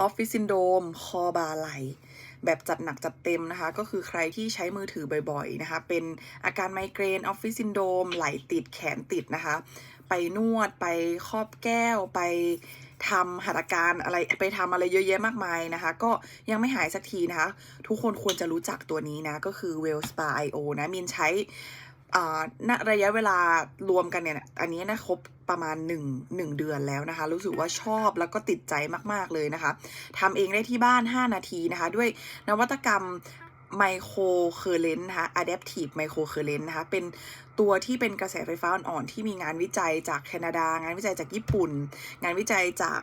ออฟฟิศซินโดมคอบาไหล แบบจัดหนักจัดเต็มนะคะ ก็คือใครที่ใช้มือถือบ่อยๆนะคะ เป็นอาการไมเกรนออฟฟิศซินโดมไหลติดแขนติดนะคะ ไปนวดไปครอบแก้วไปทำหัตถการอะไรไปทำอะไรเยอะแยะมากมายนะคะ ก็ยังไม่หายสักทีนะคะ ทุกคนควรจะรู้จักตัวนี้นะ ก็คือ Well Spa IO นะมินใช้ ณระยะเวลารวมกันเนี่ย อันนี้นะครบประมาณ 1 1 เดือนแล้วนะคะ รู้สึกว่าชอบแล้วก็ติดใจมาก ๆ เลยนะคะทำเองได้ที่บ้าน 5 นาทีนะคะ ด้วยนวัตกรรม ไมโครเคอร์เรนต์นะคะ Adaptive Micro Current นะคะ เป็นตัวที่เป็นกระแสไฟฟ้าอ่อนๆที่มีงานวิจัยจากแคนาดา งานวิจัยจากญี่ปุ่น งานวิจัยจาก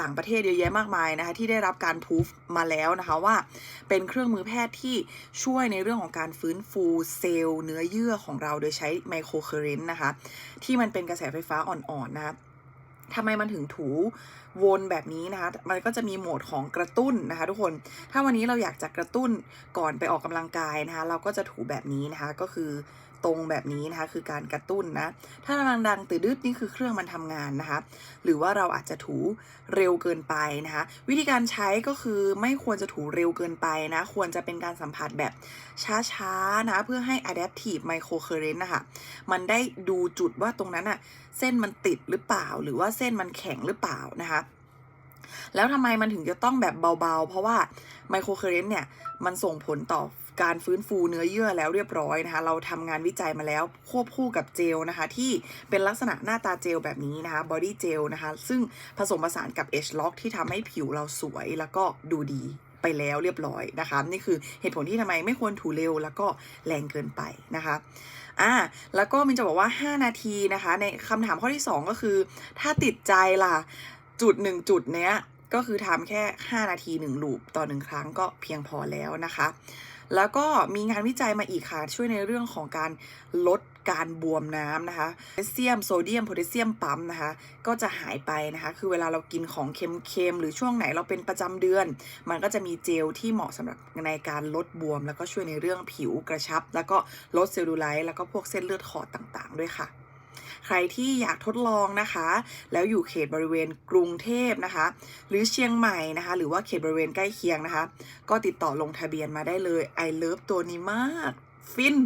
ต่างประเทศเยอะแยะมากมายนะคะ ที่ได้รับการพูฟมาแล้วนะคะว่า เป็นเครื่องมือแพทย์ที่ช่วยในเรื่องของการฟื้นฟูเซลล์เนื้อเยื่อของเราโดยใช้ไมโครเคอร์เรนต์นะคะ ที่มันเป็นกระแสไฟฟ้าอ่อนๆนะคะ ทำไมมันถึงถูวนแบบนี้นะคะมันก็จะมีโหมดของกระตุ้นนะคะ ทุกคน ถ้าวันนี้เราอยากจะกระตุ้นก่อนไปออกกำลังกายนะคะ เราก็จะถูแบบนี้นะคะ ก็คือ ตรงแบบนี้นะคะคือการกระตุ้นนะถ้ากำลังดังตื่ดืดนี่คือเครื่องมันทำงานนะคะหรือว่าเราอาจจะถูเร็วเกินไปนะคะวิธีการใช้ก็คือไม่ควรจะถูเร็วเกินไปนะควรจะเป็นการสัมผัสแบบช้าๆนะเพื่อให้ adaptive microcurrent นะคะมันได้ดูจุดว่าตรงนั้นอะเส้นมันติดหรือเปล่า หรือว่าเส้นมันแข็งหรือเปล่านะคะ แล้วทำไมมันถึงจะต้องแบบเบาๆ เพราะว่าไมโครเคอร์เรนต์เนี่ย มันส่งผลต่อการฟื้นฟูเนื้อเยื่อแล้วเรียบร้อยนะคะ เราทำงานวิจัยมาแล้วควบคู่กับเจลนะคะ ที่เป็นลักษณะหน้าตาเจลแบบนี้นะคะบอดี้เจลนะคะ ซึ่งผสมผสานกับ Edge Lock ที่ทำให้ผิวเราสวยแล้วก็ดูดีไปแล้วเรียบร้อยนะคะ นี่คือเหตุผลที่ทำไมไม่ควรถูเร็วแล้วก็แรงเกินไปนะคะอ่าแล้วก็มินจะบอกว่า 5 นาทีนะคะ ในคำถามข้อที่ 2 ก็คือ ถ้าติดใจล่ะ จุดหนึ่งจุดเนี้ยก็คือทำแค่ 5 นาที1ลูปต่อ 1 ครั้งก็เพียงพอแล้วนะคะ แล้วก็มีงานวิจัยมาอีกค่ะ ช่วยในเรื่องของการลดการบวมน้ำนะคะโพแทสเซียมโซเดียมโพแทสเซียมปั๊มนะคะ ก็จะหายไปนะคะ คือเวลาเรากินของเค็มๆ หรือช่วงไหนเราเป็นประจำเดือน มันก็จะมีเจลที่เหมาะสำหรับในการลดบวม แล้วก็ช่วยในเรื่องผิวกระชับ แล้วก็ลดเซลลูไลท์แล้วก็พวกเส้นเลือดขอดต่างๆ ด้วยค่ะ ใครที่อยากทดลองนะคะ แล้วอยู่เขตบริเวณกรุงเทพนะคะ หรือเชียงใหม่นะคะ หรือว่าเขตบริเวณใกล้เคียงนะคะ ก็ติดต่อลงทะเบียนมาได้เลย I love ตัวนี้มาก ฟิน